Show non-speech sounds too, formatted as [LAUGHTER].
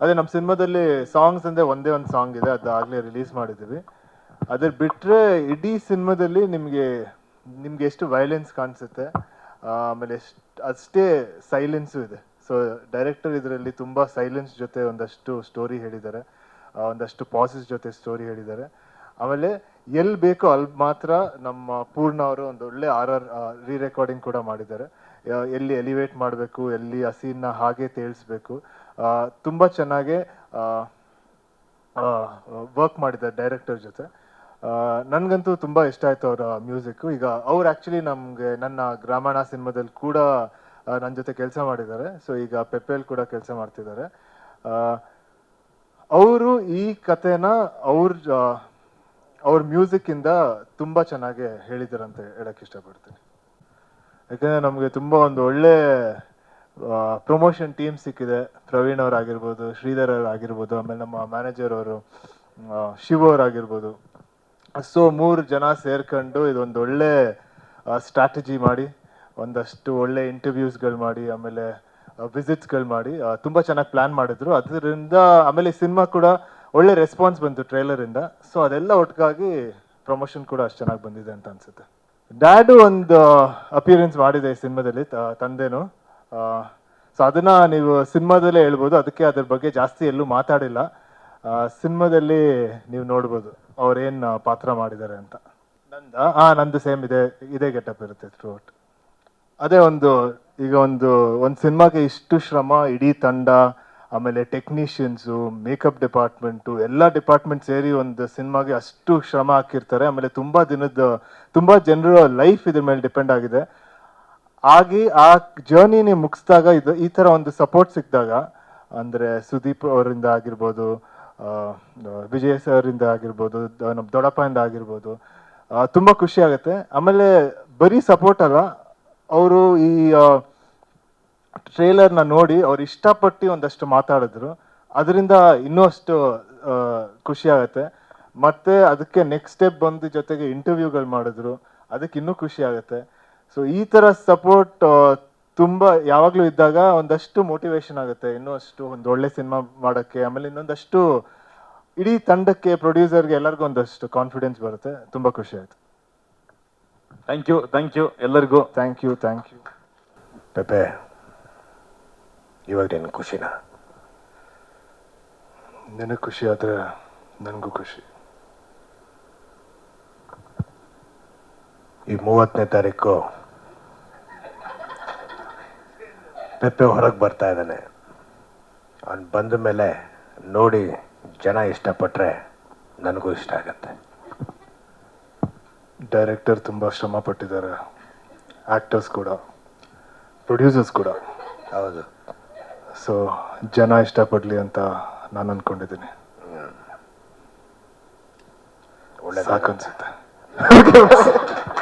ಅದೇ ನಮ್ಮ ಸಿನಿಮಾದಲ್ಲಿ ಸಾಂಗ್ಸ್ ಅಂದ್ರೆ ಒಂದೇ ಒಂದು ಸಾಂಗ್ ಇದೆ, ಅದು ಆಗಲೇ ರಿಲೀಸ್ ಮಾಡಿದ್ದೀವಿ. ಅದ್ರ ಬಿಟ್ಟರೆ ಇಡೀ ಸಿನಿಮಾದಲ್ಲಿ ನಿಮಗೆ, ನಿಮ್ಗೆ ಎಷ್ಟು ವೈಲೆನ್ಸ್ ಕಾಣಿಸುತ್ತೆ, ಆಮೇಲೆ ಎಷ್ಟು, ಅಷ್ಟೇ ಸೈಲೆನ್ಸು ಇದೆ. ಸೊ ಡೈರೆಕ್ಟರ್ ಇದರಲ್ಲಿ ತುಂಬ ಸೈಲೆನ್ಸ್ ಜೊತೆ ಒಂದಷ್ಟು ಸ್ಟೋರಿ ಹೇಳಿದ್ದಾರೆ ಒಂದಷ್ಟು ಪಾಸಿಸ್ ಜೊತೆ ಸ್ಟೋರಿ ಹೇಳಿದ್ದಾರೆ. ಆಮೇಲೆ ಎಲ್ಲಿ ಬೇಕೋ ಅಲ್ಲಿ ಮಾತ್ರ ನಮ್ಮ ಪೂರ್ಣ ಅವರು ಒಂದು ಒಳ್ಳೆ ಆರ್ ಆರ್ ರೀ ರೆಕಾರ್ಡಿಂಗ್ ಕೂಡ ಮಾಡಿದ್ದಾರೆ. ಎಲ್ಲಿ ಎಲಿವೇಟ್ ಮಾಡಬೇಕು, ಎಲ್ಲಿ ಹಸಿನ ಹಾಗೆ ತೇಳಿಸ್ಬೇಕು ತುಂಬ ಚೆನ್ನಾಗಿ ವರ್ಕ್ ಮಾಡಿದ್ದಾರೆ ಡೈರೆಕ್ಟರ್ ಜೊತೆ. ನನಗಂತೂ ತುಂಬ ಇಷ್ಟ ಆಯ್ತು ಅವರ ಮ್ಯೂಸಿಕ್ ಈಗ ಅವ್ರು ಆ್ಯಕ್ಚುಲಿ ನಮಗೆ, ನನ್ನ ಗ್ರಾಮೀಣ ಸಿನಿಮಾದಲ್ಲಿ ಕೂಡ ನನ್ನ ಜೊತೆ ಕೆಲಸ ಮಾಡಿದ್ದಾರೆ. ಸೊ ಈಗ ಪೆಪ್ಪೆಲ್ ಕೂಡ ಕೆಲಸ ಮಾಡ್ತಿದ್ದಾರೆ. ಅವರು ಈ ಕಥೆನ ಅವ್ರ ಅವ್ರ ಮ್ಯೂಸಿಕ್ ಇಂದ ತುಂಬಾ ಚೆನ್ನಾಗಿ ಹೇಳಿದ್ದಾರೆ ಅಂತ ಹೇಳಕ್ ಇಷ್ಟಪಡ್ತೀನಿ. ಯಾಕಂದ್ರೆ ನಮಗೆ ತುಂಬಾ ಒಂದು ಒಳ್ಳೆ ಪ್ರಮೋಷನ್ ಟೀಮ್ ಸಿಕ್ಕಿದೆ. ಪ್ರವೀಣ್ ಅವ್ರು ಆಗಿರ್ಬೋದು, ಶ್ರೀಧರ್ ಅವ್ರು ಆಗಿರ್ಬೋದು, ಆಮೇಲೆ ನಮ್ಮ ಮ್ಯಾನೇಜರ್ ಅವರು ಶಿವ ಅವ್ರು ಆಗಿರ್ಬೋದು. ಸೊ ಮೂರು ಜನ ಸೇರ್ಕೊಂಡು ಇದೊಂದು ಒಳ್ಳೆ ಸ್ಟ್ರಾಟಜಿ ಮಾಡಿ, ಒಂದಷ್ಟು ಒಳ್ಳೆ ಇಂಟರ್ವ್ಯೂಸ್ಗಳು ಮಾಡಿ, ಆಮೇಲೆ ವಿಸಿಟ್ಸ್ಗಳು ಮಾಡಿ ತುಂಬ ಚೆನ್ನಾಗಿ ಪ್ಲಾನ್ ಮಾಡಿದ್ರು. ಅದರಿಂದ ಆಮೇಲೆ ಸಿನಿಮಾ ಕೂಡ ಒಳ್ಳೆ ರೆಸ್ಪಾನ್ಸ್ ಬಂತು ಟ್ರೈಲರ್ ಇಂದ. ಸೊ ಅದೆಲ್ಲ ಒಟ್ಟಿಗಾಗಿ ಪ್ರಮೋಷನ್ ಕೂಡ ಅಷ್ಟು ಚೆನ್ನಾಗಿ ಬಂದಿದೆ ಅಂತ ಅನ್ಸುತ್ತೆ. ಡ್ಯಾಡು ಒಂದು ಅಪಿಯರೆನ್ಸ್ ಮಾಡಿದೆ ಈ ಸಿನಿಮಾದಲ್ಲಿ ತಂದೆನು. ಸೊ ಅದನ್ನ ನೀವು ಸಿನಿಮಾದಲ್ಲೇ ಹೇಳ್ಬೋದು. ಅದಕ್ಕೆ ಅದ್ರ ಬಗ್ಗೆ ಜಾಸ್ತಿ ಎಲ್ಲೂ ಮಾತಾಡಿಲ್ಲ. ಸಿನಿಮಾದಲ್ಲಿ ನೀವು ನೋಡ್ಬೋದು ಅವ್ರೇನ್ ಪಾತ್ರ ಮಾಡಿದ್ದಾರೆ ಅಂತ. ನಂದ ಹಾ ನಂದು ಸೇಮ್ ಇದೆ, ಇದೇ ಗೆಟಪ್ ಇರುತ್ತೆ ಥ್ರೂ ಅದೇ ಒಂದು, ಈಗ ಒಂದು ಒಂದು ಸಿನಿಮಾಗೆ ಇಷ್ಟು ಶ್ರಮ, ಇಡೀ ತಂಡ ಆಮೇಲೆ ಟೆಕ್ನಿಷಿಯನ್ಸು ಮೇಕಪ್ ಡಿಪಾರ್ಟ್ಮೆಂಟು ಎಲ್ಲ ಡಿಪಾರ್ಟ್ಮೆಂಟ್ ಸೇರಿ ಒಂದು ಸಿನಿಮಾಗೆ ಅಷ್ಟು ಶ್ರಮ ಹಾಕಿರ್ತಾರೆ. ಆಮೇಲೆ ತುಂಬ ದಿನದ, ತುಂಬ ಜನರ ಲೈಫ್ ಇದ್ರ ಮೇಲೆ ಡಿಪೆಂಡ್ ಆಗಿದೆ. ಆಗಿ ಆ ಜರ್ನಿನೇ ಮುಗಿಸಿದಾಗ ಇದು, ಈ ಥರ ಒಂದು ಸಪೋರ್ಟ್ ಸಿಕ್ಕಿದಾಗ, ಅಂದರೆ ಸುದೀಪ್ ಅವರಿಂದ ಆಗಿರ್ಬೋದು ವಿಜಯ್ ಸರ್ ಇಂದ ಆಗಿರ್ಬೋದು, ನಮ್ಮ ದೊಡ್ಡಪ್ಪಯಿಂದ ಆಗಿರ್ಬೋದು ತುಂಬಾ ಖುಷಿ ಆಗುತ್ತೆ. ಆಮೇಲೆ ಬರೀ ಸಪೋರ್ಟ್ ಅಲ್ಲ, ಅವರು ಈ ಟ್ರೇಲರ್ನ ನೋಡಿ ಅವ್ರು ಇಷ್ಟಪಟ್ಟು ಒಂದಷ್ಟು ಮಾತಾಡಿದ್ರು. ಅದರಿಂದ ಇನ್ನೂ ಅಷ್ಟು ಖುಷಿ ಆಗುತ್ತೆ. ಮತ್ತೆ ಅದಕ್ಕೆ ನೆಕ್ಸ್ಟ್ ಸ್ಟೆಪ್ ಬಂದು ಜೊತೆಗೆ ಇಂಟರ್ವ್ಯೂಗಳು ಮಾಡಿದ್ರು. ಅದಕ್ಕೆ ಇನ್ನೂ ಖುಷಿ ಆಗುತ್ತೆ. ಸೊ ಈ ತರ ಸಪೋರ್ಟ್ ತುಂಬ ಯಾವಾಗಲೂ ಇದ್ದಾಗ ಒಂದಷ್ಟು ಮೋಟಿವೇಶನ್ ಆಗುತ್ತೆ. ಇನ್ನೂ ಅಷ್ಟು ಒಂದು ಒಳ್ಳೆ ಸಿನಿಮಾ ಮಾಡೋಕ್ಕೆ ಆಮೇಲೆ ಇನ್ನೊಂದಷ್ಟು ಇಡೀ ತಂಡಕ್ಕೆ ಪ್ರೊಡ್ಯೂಸರ್ಗೆ ಎಲ್ಲರಿಗೂ ಒಂದಷ್ಟು ಕಾನ್ಫಿಡೆನ್ಸ್ ಬರುತ್ತೆ. ತುಂಬ ಖುಷಿ ಆಯ್ತು. ಥ್ಯಾಂಕ್ ಯು ಥ್ಯಾಂಕ್ ಯು ಎಲ್ಲರಿಗೂ. ಥ್ಯಾಂಕ್ ಯು ಥ್ಯಾಂಕ್ ಯು ಪೆಪೆ ಇವಾಗ ನಿನ್ನ ಖುಷಿನ? ನಿನಗೆ ಖುಷಿ ಆದ್ರೆ ನನಗೂ ಖುಷಿ. ಈ ಮೂವತ್ತನೇ ತಾರೀಕು ಪೆಪ್ಪೆ ಹೊರಗೆ ಬರ್ತಾ ಇದ್ದಾನೆ. ಅವ್ನು ಬಂದ ಮೇಲೆ ನೋಡಿ ಜನ ಇಷ್ಟಪಟ್ರೆ ನನಗೂ ಇಷ್ಟ ಆಗತ್ತೆ. ಡೈರೆಕ್ಟರ್ ತುಂಬ ಶ್ರಮ ಪಟ್ಟಿದ್ದಾರೆ. ಆಕ್ಟರ್ಸ್ ಕೂಡ ಪ್ರೊಡ್ಯೂಸರ್ಸ್ ಕೂಡ. ಹೌದು. ಸೊ ಜನ ಇಷ್ಟಪಡಲಿ ಅಂತ ನಾನು ಅನ್ಕೊಂಡಿದ್ದೀನಿ. ಒಳ್ಳೆ ಸಾಕನ್ಸುತ್ತೆ. [LAUGHS]